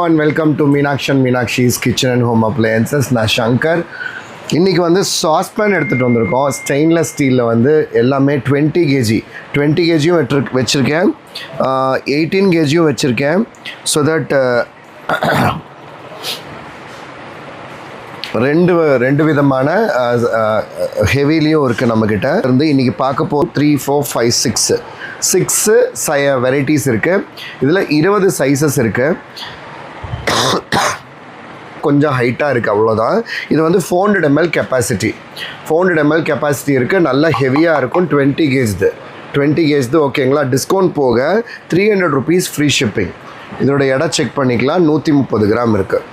And welcome to மீனாக்ஷன் Meenakshi's kitchen and home appliances நான் சங்கர். இன்றைக்கி வந்து சாஸ்பேன் எடுத்துகிட்டு வந்திருக்கோம். ஸ்டெயின்லெஸ் ஸ்டீலில் வந்து எல்லாமே டுவெண்ட்டி கேஜி டுவெண்ட்டி கேஜியும் வெட்டு வச்சுருக்கேன். எயிட்டீன் கேஜியும் வச்சுருக்கேன். ஸோ தட் ரெண்டு ரெண்டு விதமான ஹெவிலையும் இருக்குது நம்மக்கிட்ட இருந்து இன்றைக்கி பார்க்க போ three four five six six சை வெரைட்டிஸ் இருக்குது இதில் இருபது சைஸஸ் இருக்குது கொஞ்சம் ஹைட்டாக இருக்குது அவ்வளோதான் இது வந்து four hundred ML capacity four hundred ML capacity இருக்குது நல்லா ஹெவியாக இருக்கும் டுவெண்ட்டி கேஜ்து டுவெண்ட்டி கேஜ்து ஓகேங்களா டிஸ்கவுண்ட் போக three hundred rupees free shipping இதோட எடை செக் பண்ணிக்கலாம் நூற்றி முப்பது கிராம் இருக்குது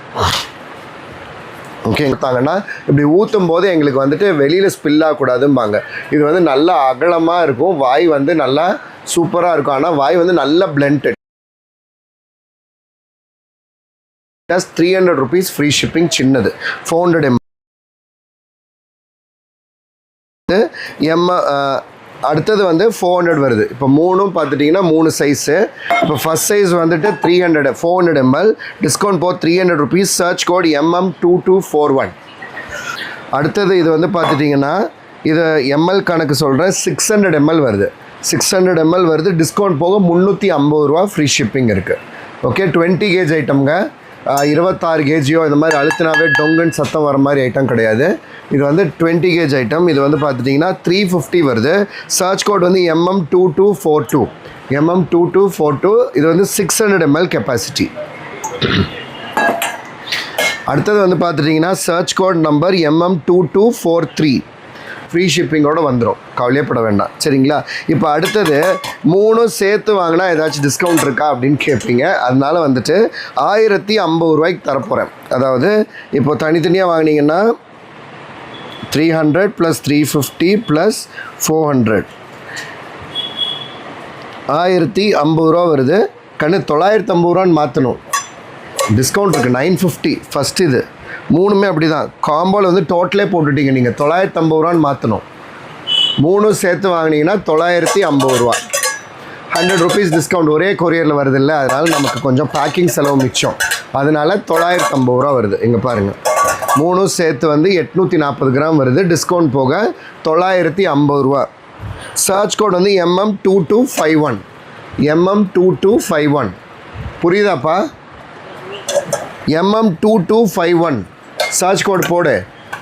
ஓகே கொடுத்தாங்கன்னா இப்படி ஊற்றும் போது எங்களுக்கு வந்துட்டு வெளியில் ஸ்பில் ஆகக்கூடாதும்பாங்க. இது வந்து நல்லா அகலமாக இருக்கும் வாய் வந்து நல்லா சூப்பராக இருக்கும். ஆனால் வாய் வந்து நல்ல blended just three hundred rupees free shipping சின்னது ஃபோர் ஹண்ட்ரட் எம் எம் அடுத்தது வந்து ஃபோர் ஹண்ட்ரட் வருது. இப்போ மூணும் பார்த்துட்டிங்கன்னா மூணு சைஸு இப்போ ஃபஸ்ட் சைஸ் வந்துட்டு three hundred four hundred ML discount போ three hundred rupees search code MM two two four one அடுத்தது இது வந்து பார்த்துட்டிங்கன்னா இது எம்எல் கணக்கு சொல்கிறேன் சிக்ஸ் ஹண்ட்ரட் எம்எல் வருது. சிக்ஸ் ஹண்ட்ரட் எம்எல் வருது. டிஸ்கவுண்ட் போக முந்நூற்றி ஐம்பது ரூபா ஃப்ரீ ஷிப்பிங் இருக்குது ஓகே டுவெண்ட்டி கேஜ் ஐட்டம்ங்க இருபத்தாறு கேஜியோ இந்த மாதிரி அழுத்தினாவே டொங்குன்னு சத்தம் வர மாதிரி ஐட்டம் கிடையாது. இது வந்து டுவெண்ட்டி கேஜ் ஐட்டம் இது வந்து பார்த்துட்டிங்கன்னா த்ரீ ஃபிஃப்டி வருது. சர்ச் கோட் வந்து MM two two four two MM two two four two இது வந்து சிக்ஸ் ஹண்ட்ரட் எம்எல் கெப்பாசிட்டி அடுத்தது வந்து பார்த்துட்டிங்கன்னா search code number MM two two four three free ஷிப்பிங்கோடு வந்துடும் கவலையப்பட வேண்டாம். சரிங்களா? இப்போ அடுத்தது மூணும் சேர்த்து வாங்கினா ஏதாச்சும் டிஸ்கவுண்ட் இருக்கா அப்படின்னு கேட்பீங்க அதனால் வந்துட்டு ஆயிரத்தி ஐம்பது ரூபாய்க்கு தரப்போகிறேன் அதாவது இப்போ தனித்தனியாக வாங்கினீங்கன்னா three hundred plus three fifty plus four hundred ஆயிரத்தி ஐம்பது ரூபா வருது. கண்ணு தொள்ளாயிரத்தி ஐம்பது ரூபான்னு மாற்றணும் டிஸ்கவுண்ட் இருக்குது நைன் ஃபிஃப்டி ஃபஸ்ட் இது. மூணுமே அப்படி தான் காம்போவில் வந்து டோட்டலே போட்டுட்டீங்க நீங்கள் தொள்ளாயிரத்தி ஐம்பது ரூபான்னு மாற்றணும் மூணும் சேர்த்து வாங்கினீங்கன்னா தொள்ளாயிரத்தி ஐம்பது ரூபா. ஹண்ட்ரட் ருபீஸ் டிஸ்கவுண்ட் ஒரே கொரியரில் வருது இல்லை அதனால் நமக்கு கொஞ்சம் பேக்கிங் செலவு மிச்சம். அதனால் தொள்ளாயிரத்தி ஐம்பது ரூபா வருது. இங்கே பாருங்கள் மூணும் சேர்த்து வந்து எட்நூற்றி நாற்பது கிராம் வருது. டிஸ்கவுண்ட் போக தொள்ளாயிரத்தி ஐம்பது ரூபா. சர்ச் கோட் வந்து MM two two five one MM two two five one புரியுதாப்பா? MM two two five one search code போடு.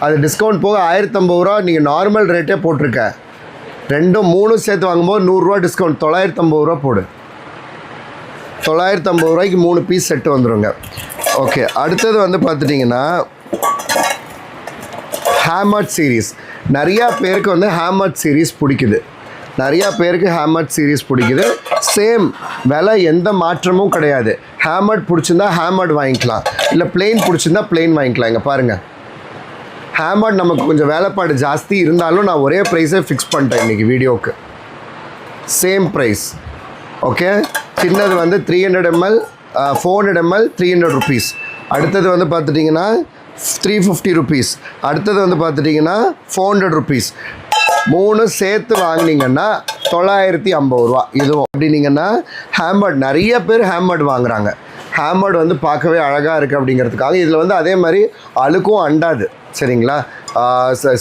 அது டிஸ்கவுண்ட் போக ஆயிரத்தம்பது ரூபா நீங்கள் நார்மல் ரேட்டே போட்டிருக்க. ரெண்டும் மூணும் சேர்த்து வாங்கும்போது நூறுரூவா டிஸ்கவுண்ட் தொள்ளாயிரத்தம்பது ரூபா போடு. தொள்ளாயிரத்தம்பது ரூபாய்க்கு மூணு பீஸ் செட்டு வந்துருங்க. ஓகே அடுத்தது வந்து பார்த்துட்டிங்கன்னா ஹேமட் சீரீஸ் நிறையா பேருக்கு வந்து ஹேமட் சீரீஸ் பிடிக்குது. நிறையா பேருக்கு ஹேமட் சீரீஸ் பிடிக்குது. சேம் விலை எந்த மாற்றமும் கிடையாது. ஹேமட் பிடிச்சிருந்தா ஹேமர்ட் வாங்கிக்கலாம். இல்லை பிளெயின் பிடிச்சிருந்தா பிளெயின் வாங்கிக்கலாம். இங்கே பாருங்கள் ஹேமர்ட் நமக்கு கொஞ்சம் வேலைப்பாடு ஜாஸ்தி இருந்தாலும் நான் ஒரே ப்ரைஸே ஃபிக்ஸ் பண்ணிட்டேன் இன்றைக்கி வீடியோவுக்கு சேம் ப்ரைஸ் ஓகே சின்னது வந்து three hundred ML four hundred ML three hundred rupees அடுத்தது வந்து பார்த்துட்டிங்கன்னா த்ரீ ஃபிஃப்டி ருபீஸ் அடுத்தது வந்து பார்த்துட்டிங்கன்னா ஃபோர் ஹண்ட்ரட் ருபீஸ் மூணு சேர்த்து வாங்கினீங்கன்னா தொள்ளாயிரத்தி ஐம்பது ரூபா. இதுவும் அப்படின்னீங்கன்னா ஹேம்பர்ட் நிறைய பேர் ஹேம்பர்ட் வாங்குறாங்க. ஹேம்பர்ட் வந்து பார்க்கவே அழகாக இருக்குது அப்படிங்கிறதுக்காக. இதில் வந்து அதே மாதிரி அழுக்கும் அண்டாது சரிங்களா?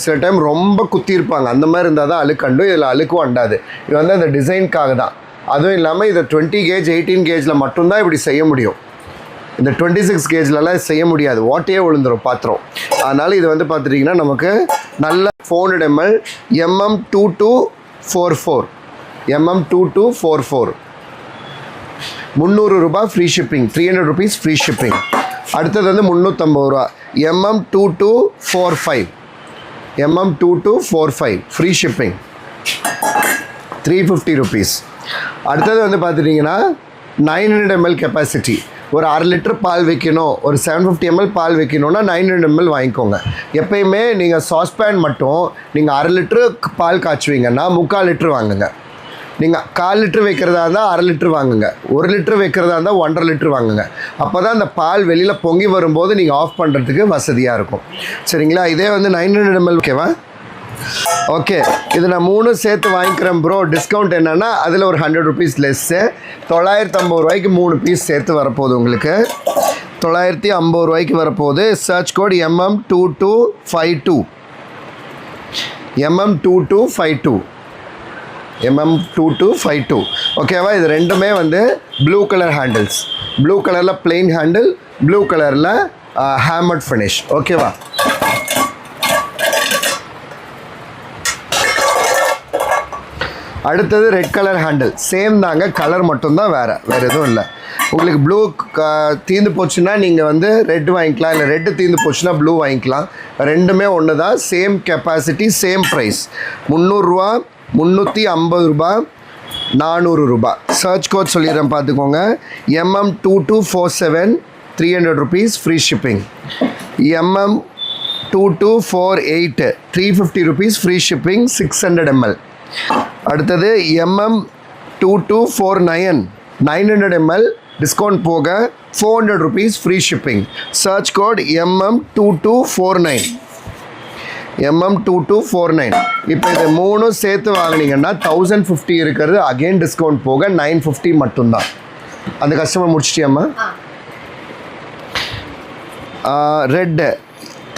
சில டைம் ரொம்ப குத்திருப்பாங்க அந்த மாதிரி இருந்தால் தான் அழுக்கண்டும் இதில் அழுக்கும் அண்டாது. இது வந்து அந்த டிசைனுக்காக தான். அதுவும் இல்லாமல் இதை டுவெண்ட்டி கேஜ் எயிட்டீன் கேஜில் மட்டும்தான் இப்படி செய்ய முடியும். இந்த டுவெண்ட்டி சிக்ஸ் கேஜ்லலாம் செய்ய முடியாது. ஓட்டையே விழுந்துரும் பாத்திரம். அதனால் இது வந்து பார்த்துட்டிங்கன்னா நமக்கு நல்ல phone ML MM two two four four MM two two four four முந்நூறு ரூபாய் free shipping three hundred rupees free shipping அடுத்தது வந்து முந்நூற்றம்பது ரூபா. MM two two four five MM two two four five free shipping three fifty rupees அடுத்தது வந்து பார்த்துட்டிங்கன்னா nine hundred ML capacity ஒரு அரை லிட்டர் பால் வைக்கணும். ஒரு செவன் ஃபிஃப்டி எம்எல் பால் வைக்கணும்னா நைன் ஹண்ட்ரட் எம்எல் வாங்கிக்கோங்க. எப்பயுமே நீங்கள் சாஸ்பேன் மட்டும் நீங்கள் அரை லிட்டரு பால் காய்ச்சுவீங்கன்னா முக்கால் லிட்டர் வாங்குங்க. நீங்கள் கால் லிட்டர் வைக்கிறதா இருந்தால் அரை லிட்டர் வாங்குங்க. ஒரு லிட்டர் வைக்கிறதா இருந்தால் ஒன்றரை லிட்டர் வாங்குங்க. அப்போ தான் அந்த பால் வெளியில் பொங்கி வரும்போது நீங்கள் ஆஃப் பண்ணுறதுக்கு வசதியாக இருக்கும். சரிங்களா? இதே வந்து நைன் ஹண்ட்ரட் எம்எல் ஓகேவா ஓகே இது நான் மூணு சேர்த்து வாங்கிக்கிறேன் ப்ரோ டிஸ்கவுண்ட் என்னென்னா அதில் ஒரு ஹண்ட்ரட் ருபீஸ் லெஸ்ஸு தொள்ளாயிரத்தி ஐம்பது ரூபாய்க்கு மூணு பீஸ் சேர்த்து வரப்போகுது உங்களுக்கு. தொள்ளாயிரத்தி ஐம்பது ரூபாய்க்கு வரப்போகுது. Search code MM two two five two MM two two five two MM two two five two ஓகேவா இது ரெண்டுமே வந்து ப்ளூ கலர் ஹேண்டில்ஸ் ப்ளூ கலரில் பிளெயின் ஹேண்டில் ப்ளூ கலரில் ஹேமட் ஃபினிஷ் ஓகேவா அடுத்தது ரெட் கலர் ஹேண்டில் சேம் தாங்க கலர் மட்டும்தான் வேறு வேறு எதுவும் இல்லை. உங்களுக்கு ப்ளூ தீந்து போச்சுன்னா நீங்கள் வந்து ரெட் வாங்கிக்கலாம் இல்லை ரெட்டு தீந்து போச்சுன்னா ப்ளூ வாங்கிக்கலாம். ரெண்டுமே ஒன்று தான் சேம் கெப்பாசிட்டி சேம் ப்ரைஸ் முந்நூறுரூவா முந்நூற்றி ஐம்பது ரூபா நானூறு ரூபாய். சர்ச் கோட் சொல்லிடுறேன் பார்த்துக்கோங்க. MM two two four seven three hundred rupees free shipping MM two two four eight three fifty rupees free shipping six hundred ML அடுத்தது MM two two four nine nine hundred ML discount போக four hundred rupees free shipping search code MM two two four nine MM two two four nine இப்போ இது மூணும் சேர்த்து வாங்குனீங்கன்னா thousand fifty இருக்கிறது. Again discount போக nine fifty மட்டும்தான். அந்த கஸ்டமர் முடிச்சிட்டியாம்மா? ரெட்டு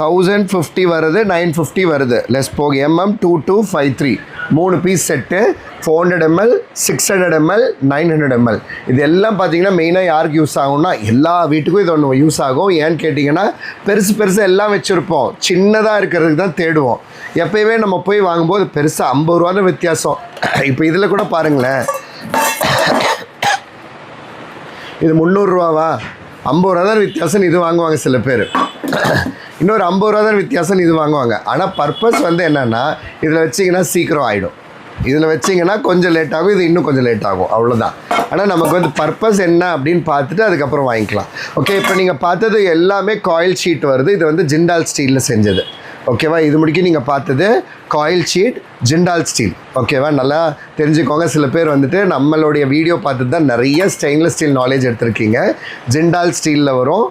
தௌசண்ட் ஃபிஃப்டி வருது நைன் ஃபிஃப்டி வருது. லெஸ் போக MM two two five three மூணு piece set four hundred ML six hundred ML nine hundred ML இது எல்லாம் பார்த்தீங்கன்னா மெயினாக யாருக்கு யூஸ் ஆகும்னா எல்லா வீட்டுக்கும் இது ஒன்று யூஸ் ஆகும். ஏன்னு கேட்டிங்கன்னா பெருசு பெருசு எல்லாம் வச்சுருப்போம். சின்னதாக இருக்கிறதுக்கு தான் தேடுவோம். எப்பயுமே நம்ம போய் வாங்கும்போது பெருசாக ஐம்பது ரூபான்னு வித்தியாசம். இப்போ இதில் கூட பாருங்களேன். இது முந்நூறுரூவாவா ஐம்பது ரூபா தான் வித்தியாசம் இது வாங்குவாங்க சில பேர். இன்னொரு ஐம்பது ரூபா தான் வித்தியாசம் இது வாங்குவாங்க. ஆனால் பர்பஸ் வந்து என்னென்னா இதில் வச்சிங்கன்னா சீக்கிரம் ஆகிடும் இதில் வச்சிங்கன்னா கொஞ்சம் லேட் ஆகும் இது இன்னும் கொஞ்சம் லேட் ஆகும் அவ்வளோதான் ஆனால் நமக்கு வந்து பர்பஸ் என்ன அப்படின்னு பார்த்துட்டு அதுக்கப்புறம் வாங்கிக்கலாம். ஓகே இப்போ நீங்கள் பார்த்தது எல்லாமே காயில் ஷீட் வருது. இது வந்து ஜிண்டால் ஸ்டீலில் செஞ்சது. ஓகேவா இது முடிக்க நீங்கள் பார்த்தது காயில் ஷீட் ஜிண்டால் ஸ்டீல் ஓகேவா நல்லா தெரிஞ்சுக்கோங்க. சில பேர் வந்துட்டு நம்மளுடைய வீடியோ பார்த்து தான் நிறைய ஸ்டெயின்லெஸ் ஸ்டீல் நாலேஜ் எடுத்திருக்கீங்க. ஜிண்டால் ஸ்டீலில் வரும்.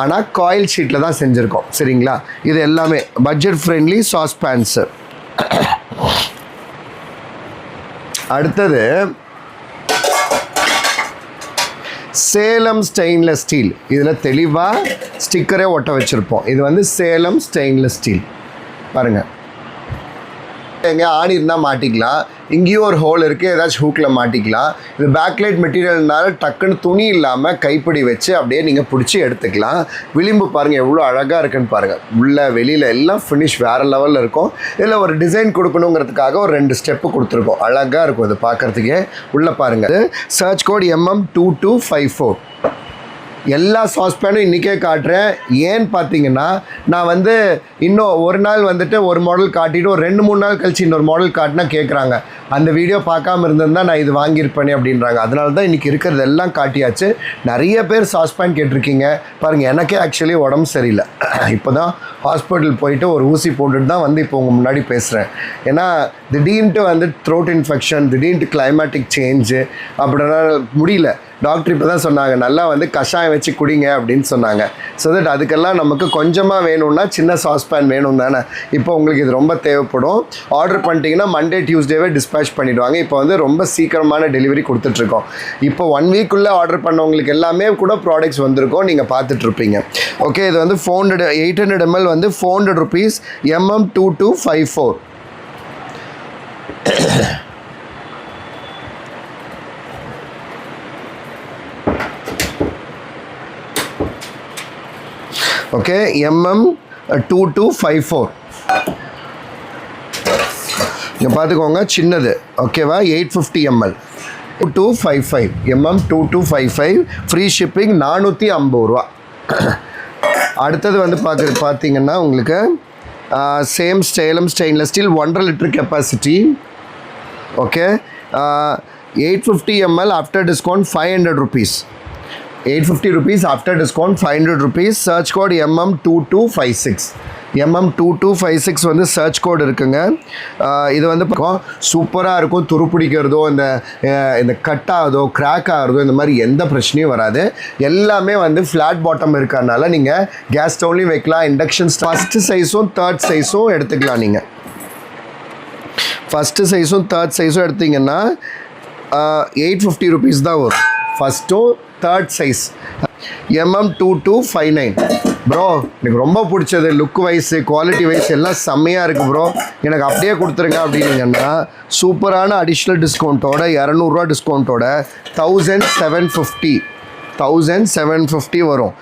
ஆனால் காயில் ஷீட்டில் தான் செஞ்சுருக்கோம். சரிங்களா? இது எல்லாமே பட்ஜெட் ஃப்ரெண்ட்லி சாஸ் பேன்ஸு அடுத்தது சேலம் ஸ்டெயின்லெஸ் ஸ்டீல் இதில் தெளிவாக ஸ்டிக்கரே ஒட்ட வச்சுருப்போம். இது வந்து சேலம் ஸ்டெயின்லெஸ் ஸ்டீல் பாருங்கள் எங்கேயா ஆணி இருந்தால் மாட்டிக்கலாம். இங்கேயும் ஒரு ஹோல் இருக்குது ஏதாச்சும் ஹூக்கில் மாட்டிக்கலாம். இது பேக்லைட் மெட்டீரியல்னால டக்குன்னு துணி இல்லாமல் கைப்பிடி வச்சு அப்படியே நீங்கள் பிடிச்சி எடுத்துக்கலாம். விளிம்பு பாருங்கள் எவ்வளோ அழகாக இருக்குன்னு பாருங்கள் உள்ள வெளியில் எல்லாம் ஃபினிஷ் வேறு லெவலில் இருக்கும். இதில் ஒரு டிசைன் கொடுக்கணுங்கிறதுக்காக ஒரு ரெண்டு ஸ்டெப்பு கொடுத்துருக்கோம். அழகாக இருக்கும் இது பார்க்குறதுக்கே. உள்ளே பாருங்கள் search code MM two two five four எல்லா சாஸ்பேனும் இன்றைக்கே காட்டுறேன். ஏன்னு பார்த்தீங்கன்னா நான் வந்து இன்னும் ஒரு நாள் வந்துட்டு ஒரு மாடல் காட்டிட்டு ஒரு ரெண்டு மூணு நாள் கழிச்சு இன்னொரு மாடல் காட்டினா கேட்குறாங்க அந்த வீடியோ பார்க்காம இருந்திருந்தால் நான் இது வாங்கியிருப்பேனே அப்படின்றாங்க. அதனால தான் இன்றைக்கி இருக்கிறது எல்லாம் காட்டியாச்சு. நிறைய பேர் சாஸ்பேன் கேட்டிருக்கீங்க. பாருங்கள் எனக்கே ஆக்சுவலி உடம்பு சரியில்லை. இப்போ தான் ஹாஸ்பிட்டல் போயிட்டு ஒரு ஊசி போட்டுட்டு தான் வந்து இப்போ உங்கள் முன்னாடி பேசுகிறேன் ஏன்னா திடீர்னுட்டு வந்து த்ரோட் இன்ஃபெக்ஷன் திடீர்னுட்டு கிளைமேட்டிக் சேஞ்சு அப்படின்னா முடியல. டாக்டர் இப்போ தான் சொன்னாங்க நல்லா வந்து கஷாயம் வச்சு குடிங்க அப்படின்னு சொன்னாங்க. ஸோ தட் அதுக்கெல்லாம் நமக்கு கொஞ்சமாக வேணும்னா சின்ன சாஸ்பேன் வேணும் தானே. இப்போ உங்களுக்கு இது ரொம்ப தேவைப்படும். ஆர்டர் பண்ணிட்டீங்கன்னா மண்டே டியூஸ்டேவே டிஸ்பேச் பண்ணிவிடுவாங்க இப்போ வந்து ரொம்ப சீக்கிரமான டெலிவரி கொடுத்துட்ருக்கோம். இப்போ ஒன் வீக்குள்ளே ஆர்டர் பண்ணவங்களுக்கு எல்லாமே கூட ப்ராடக்ட்ஸ் வந்திருக்கும். நீங்கள் பார்த்துட்ருப்பீங்க. ஓகே இது வந்து four hundred eight hundred ML வந்து four hundred rupees MM two two five four okay MM two two five four இங்கே பார்த்துக்கோங்க சின்னது. ஓகேவா eight fifty ML two two five five MM two two five five free shipping நானூற்றி ஐம்பது ரூபா. அடுத்தது வந்து பார்க்குறது பார்த்தீங்கன்னா உங்களுக்கு சேம் ஸ்டேலம் ஸ்டெயின்லெஸ் ஸ்டீல் ஒன்றரை litre capacity okay eight fifty ML after discount five hundred rupees eight fifty rupees after discount five hundred rupees search code MM two two five six MM two two five six வந்து search code இருக்குங்க. இது வந்து சூப்பராக இருக்கும். துருப்பிடிக்கிறதோ இந்த இந்த cut ஆகுதோ crack ஆகிறதோ இந்த மாதிரி எந்த பிரச்சனையும் வராது. எல்லாமே வந்து ஃப்ளாட் பாட்டம் இருக்கிறதுனால நீங்கள் கேஸ் ஸ்டவ்லையும் வைக்கலாம். இண்டக்ஷன் ஃபஸ்ட்டு சைஸும் தேர்ட் சைஸும் எடுத்துக்கலாம் நீங்கள் ஃபஸ்ட்டு சைஸும் தேர்ட் சைஸும் எடுத்தீங்கன்னா எயிட் ஃபிஃப்டி ருபீஸ் தான் வரும். ஃபஸ்ட்டும் third size MM two two five nine bro எனக்கு ரொம்ப பிடிச்சது லுக் வைஸ் குவாலிட்டி வைஸ் எல்லாம் செம்மையாக இருக்குது ப்ரோ எனக்கு அப்படியே கொடுத்துருங்க அப்படின்னீங்கன்னா சூப்பரான அடிஷ்னல் டிஸ்கவுண்ட்டோட இரநூறுவா டிஸ்கவுண்ட்டோட thousand seven fifty thousand seven fifty வரும்.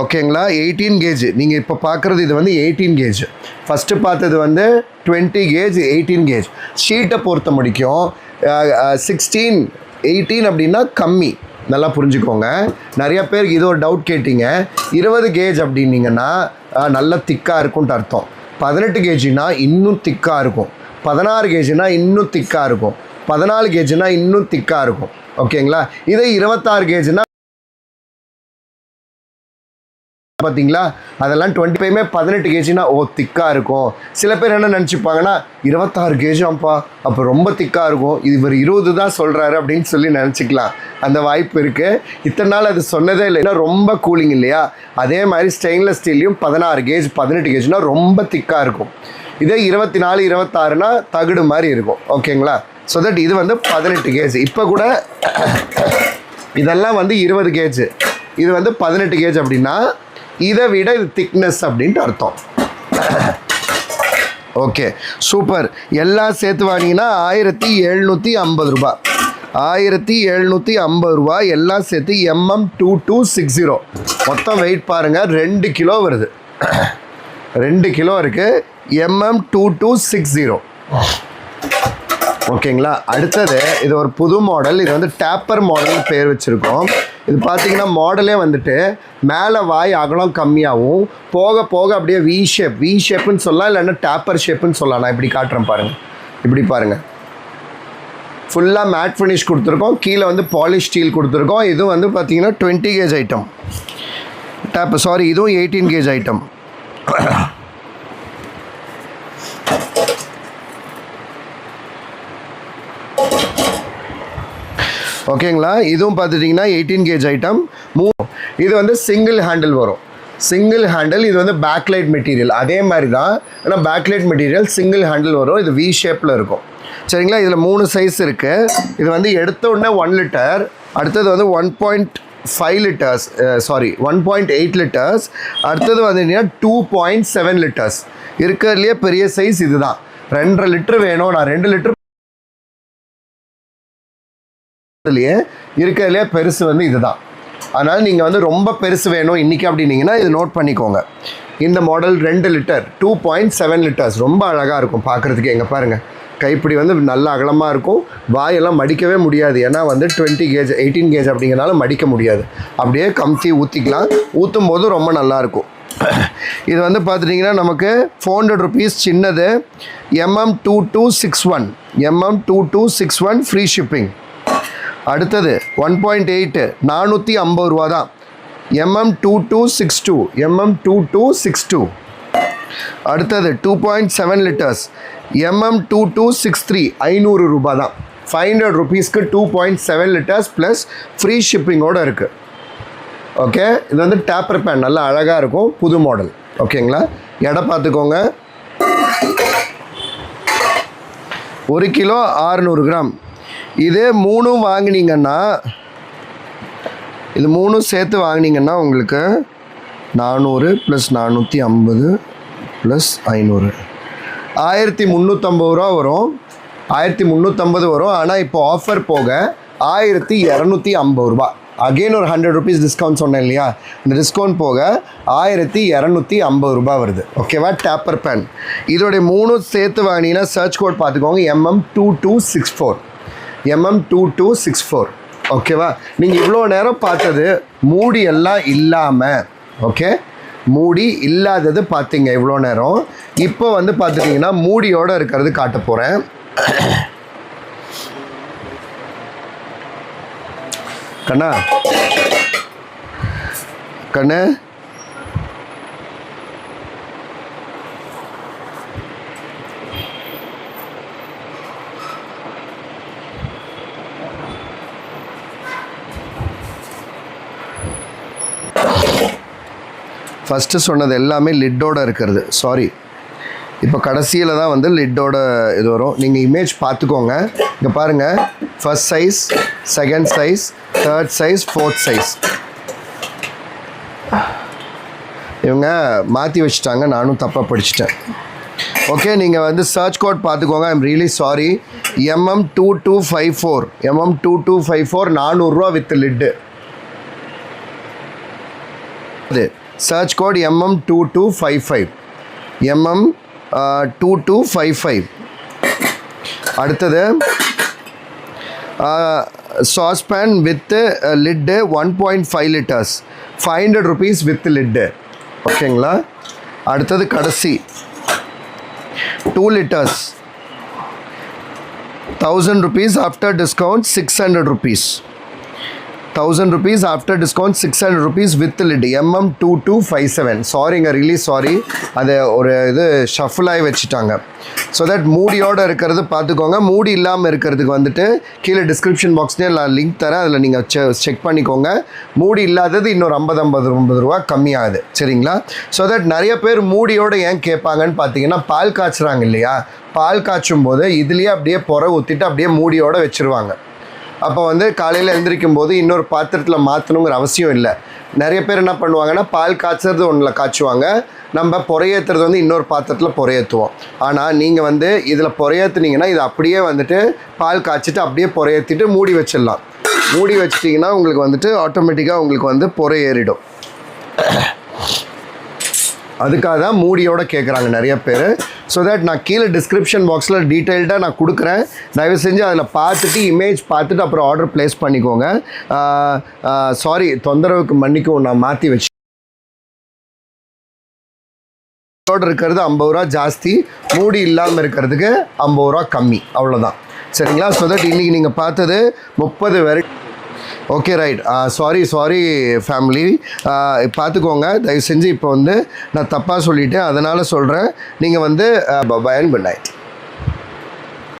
ஓகேங்களா எயிட்டீன் கேஜ் நீங்கள் இப்போ பார்க்குறது இது வந்து எயிட்டீன் கேஜ் ஃபஸ்ட்டு பார்த்தது வந்து டுவெண்ட்டி கேஜ் எயிட்டீன் கேஜ் ஷீட்டை பொறுத்த முடிக்கும் சிக்ஸ்டீன் எயிட்டீன் அப்படின்னா கம்மி. நல்லா புரிஞ்சுக்கோங்க. நிறைய பேருக்கு இது ஒரு டவுட் கேட்டிங்க. இருபது கேஜ் அப்படின்னீங்கன்னா நல்ல திக்காக இருக்கும்ட்டு அர்த்தம். பதினெட்டு கேஜினா இன்னும் திக்காக இருக்கும். பதினாறு கேஜினா இன்னும் திக்காக இருக்கும். பதினாலு கேஜினா இன்னும் திக்காக இருக்கும். ஓகேங்களா? இதே இருபத்தாறு கேஜினா பார்த்தீங்களா அதெல்லாம் டுவெண்ட்டி ஃபைவ்மே பதினெட்டு கேஜினா ஓ திக்காக இருக்கும். சில பேர் என்ன நினச்சிப்பாங்கன்னா இருபத்தாறு கேஜாம்ப்பா அப்போ ரொம்ப திக்காக இருக்கும். இது இவர் இருபது தான் சொல்கிறாரு அப்படின்னு சொல்லி நினச்சிக்கலாம். அந்த வாய்ப்பு இருக்குது இத்தனை நாள் அது சொன்னதே இல்லை. ரொம்ப கூலிங் இல்லையா? அதே மாதிரி ஸ்டெயின்லெஸ் ஸ்டீல்லையும் பதினாறு கேஜ் பதினெட்டு கேஜ்னா ரொம்ப திக்காக இருக்கும். இதே இருபத்தி நாலு இருபத்தாறுனா தகுடு மாதிரி இருக்கும். ஓகேங்களா? ஸோ தட் இது வந்து பதினெட்டு கேஜ் இப்போ கூட இதெல்லாம் வந்து இருபது கேஜ் இது வந்து பதினெட்டு கேஜ் அப்படின்னா இதை விட இது திக்னஸ் அப்படின்ட்டு அர்த்தம். ஓகே சூப்பர் எல்லாம் சேர்த்து வாங்கினீங்கன்னா ஆயிரத்தி எழுநூற்றி ஐம்பது ரூபா. ஆயிரத்தி எழுநூற்றி ஐம்பது ரூபா எல்லாம் சேர்த்து MM two two six zero மொத்தம் வெயிட் பாருங்கள் ரெண்டு கிலோ வருது. ரெண்டு கிலோ இருக்குது MM two two six zero ஓகேங்களா? அடுத்தது இது ஒரு புது மாடல் இது வந்து டேப்பர் மாடல் பேர் வச்சுருக்கோம். இது பார்த்தீங்கன்னா மாடலே வந்துட்டு மேலே வாய் அகலம் கம்மியாகவும் போக போக அப்படியே வி ஷேப் வி ஷேப்புன்னு சொல்லலாம் இல்லைன்னா டேப்பர் ஷேப்புன்னு சொல்லலாம். நான் இப்படி காட்டுறேன் பாருங்கள் இப்படி பாருங்கள் ஃபுல்லாக மேட் ஃபினிஷ் கொடுத்துருக்கோம். கீழே வந்து பாலிஷ் ஸ்டீல் கொடுத்துருக்கோம். இதுவும் வந்து பார்த்தீங்கன்னா டுவெண்ட்டி கேஜ் ஐட்டம் டேப் சாரி இதுவும் எயிட்டீன் கேஜ் ஐட்டம் ஓகேங்களா? இதுவும் பார்த்துட்டிங்கன்னா எயிட்டீன் கேஜ் ஐட்டம் மூ இது வந்து சிங்கிள் ஹேண்டில் வரும். சிங்கிள் ஹேண்டில் இது வந்து பேக்லைட் மெட்டீரியல் அதே மாதிரி தான் ஆனால் பேக்லைட் மெட்டீரியல் சிங்கிள் ஹேண்டில் வரும். இது வி ஷேப்பில் இருக்கும். சரிங்களா? இதில் மூணு சைஸ் இருக்குது இது வந்து எடுத்த உடனே ஒன் லிட்டர் அடுத்தது வந்து one point five litres sorry one point eight litres அடுத்தது வந்து டூ பாயிண்ட் செவன் லிட்டர்ஸ் இருக்கிறதுலையே பெரிய சைஸ் இது தான் ரெண்டரை லிட்டர் வேணும். நான் ரெண்டு லிட்டர் இதுலேயே இருக்கிறதுலே பெருசு வந்து இதுதான். அதனால் நீங்கள் வந்து ரொம்ப பெருசு வேணும் இன்றைக்கி அப்படின்னீங்கன்னா இது நோட் பண்ணிக்கோங்க. இந்த மாடல் ரெண்டு litre two point seven litres ரொம்ப அழகாக இருக்கும் பார்க்குறதுக்கு எங்கே பாருங்கள் கைப்பிடி வந்து நல்ல அகலமாக இருக்கும். வாயெல்லாம் மடிக்கவே முடியாது. ஏன்னா வந்து டுவெண்ட்டி கேஜ் எயிட்டீன் கேஜ் அப்படிங்கிறனால மடிக்க முடியாது. அப்படியே கம்த்தி ஊற்றிக்கலாம் ஊற்றும் போது ரொம்ப நல்லாயிருக்கும் இது வந்து பார்த்துட்டிங்கன்னா நமக்கு ஃபோர் ஹண்ட்ரட் ருபீஸ் சின்னது MM two two six one MM two two six one free shipping அடுத்தது ஒன் பாயிண்ட் எயிட்டு நானூற்றி ஐம்பது ரூபா தான் MM two two six two MM two two six two அடுத்தது two point seven litres MM two two six three ஐநூறு ரூபா தான் five hundred ருபீஸ்க்கு two point seven litres plus free ஷிப்பிங்கோடு இருக்குது ஓகே இது வந்து டேப்பர் பேன் நல்லா அழகாக இருக்கும் புது மாடல் ஓகேங்களா எடை பார்த்துக்கோங்க. ஒரு கிலோ ஆறுநூறு கிராம். இதே மூணும் வாங்கினீங்கன்னா இது மூணும் சேர்த்து வாங்கினீங்கன்னா உங்களுக்கு நானூறு ப்ளஸ் நானூற்றி ஐம்பது ப்ளஸ் ஐநூறு. ஆயிரத்தி முந்நூற்றம்பது ரூபா வரும். ஆயிரத்தி முந்நூற்றம்பது வரும். ஆனால் இப்போ ஆஃபர் போக ஆயிரத்தி இரநூத்தி ஐம்பது ரூபா. அகெயின் ஒரு ஹண்ட்ரட் ருபீஸ் டிஸ்கவுண்ட் சொன்னேன் இல்லையா? இந்த டிஸ்கவுண்ட் போக ஆயிரத்தி இரநூத்தி ஐம்பது ரூபா வருது. ஓகேவா டேப்பர் பேன் இதோடைய மூணும் சேர்த்து வாங்கினீங்கன்னா சர்ச் கோட் பார்த்துக்கோங்க. MM two two six four MM two two six four ஓகேவா நீங்கள் இவ்வளோ நேரம் பார்த்தது மூடி எல்லாம் இல்லாமல் ஓகே மூடி இல்லாதது பார்த்தீங்க இவ்வளோ நேரம். இப்போ வந்து பார்த்துட்டிங்கன்னா மூடியோடு இருக்கிறது காட்ட போகிறேன் கண்ணா? கண்ணு? ஃபஸ்ட்டு சொன்னது எல்லாமே லிட்டோட இருக்கிறது. சாரி இப்போ கடைசியில் தான் வந்து லிட்டோட இது வரும். நீங்கள் இமேஜ் பார்த்துக்கோங்க. இங்கே பாருங்கள் first size second size third size fourth size இவங்க மாற்றி வச்சுட்டாங்க. நானும் தப்பாக படிச்சிட்டேன். ஓகே நீங்கள் வந்து சர்ச் கோட் பார்த்துக்கோங்க. I'm really sorry MM two two five four MM two two five four நானூறுரூவா வித் லிட்டு இது search code MM two two five five MM two two five five அடுத்தது saucepan with lid one point five litres five hundred rupees with lid ஓகேங்களா அடுத்தது கடைசி. Two litres thousand rupees after discount six hundred rupees thousand rupees after discount six hundred rupees with lid MM two two five seven சாரிங்க release sorry அதை ஒரு இது ஷஃபிளாகி வச்சுட்டாங்க. So that மூடியோடு இருக்கிறது பார்த்துக்கோங்க. மூடி இல்லாமல் இருக்கிறதுக்கு வந்துட்டு கீழே டிஸ்கிரிப்ஷன் பாக்ஸ்லேயே நான் லிங்க் தரேன். அதில் நீங்கள் செக் பண்ணிக்கோங்க. மூடி இல்லாதது இன்னொரு ஐம்பது ஐம்பது ஐம்பது ரூபா கம்மியாகுது. சரிங்களா? ஸோ தட் நிறைய பேர் மூடியோடு ஏன் கேட்பாங்கன்னு பார்த்தீங்கன்னா பால் காய்ச்சுறாங்க இல்லையா? பால் காய்ச்சும் போது இதுலேயே அப்படியே புற ஊற்றிட்டு அப்படியே மூடியோடு வச்சுருவாங்க. அப்போ வந்து காலையில் எழுந்திரிக்கும் போது இன்னொரு பாத்திரத்தில் மாற்றணுங்கிற அவசியம் இல்லை. நிறைய பேர் என்ன பண்ணுவாங்கன்னா பால் காய்ச்சறது ஒன்றில் காய்ச்சுவாங்க. நம்ம புறையேற்றுறது வந்து இன்னொரு பாத்திரத்தில் புறையேற்றுவோம் ஆனால் நீங்கள் வந்து இதில் புறையேற்றுனீங்கன்னா இது அப்படியே வந்துட்டு பால் காய்ச்சிட்டு அப்படியே புறையேற்றிட்டு மூடி வச்சிடலாம். மூடி வச்சிட்டிங்கன்னா உங்களுக்கு வந்துட்டு ஆட்டோமேட்டிக்காக உங்களுக்கு வந்து பொறை ஏறிடும். அதுக்காக தான் மூடியோட கேட்குறாங்க நிறைய பேர். ஸோ தட் நான் கீழே டிஸ்கிரிப்ஷன் பாக்ஸில் டீட்டெயில்டாக நான் கொடுக்குறேன். தயவு செஞ்சு அதில் பார்த்துட்டு இமேஜ் பார்த்துட்டு அப்புறம் ஆர்டர் ப்ளேஸ் பண்ணிக்கோங்க. சாரி தொந்தரவுக்கு மன்னிக்கும் நான் மாற்றி வச்சு ஆர்டர் இருக்கிறது ஐம்பது ரூபா ஜாஸ்தி. மூடி இல்லாமல் இருக்கிறதுக்கு ஐம்பது ரூபா கம்மி. அவ்வளோதான் சரிங்களா? ஸோ தட் இன்றைக்கி நீங்கள் பார்த்தது முப்பது variety okay right sorry sorry family பார்த்துக்கோங்க. தயவு செஞ்சு இப்போ வந்து நான் தப்பாக சொல்லிவிட்டேன் அதனால் சொல்கிறேன் நீங்கள் வந்து uh, பயன் பண்ணாய்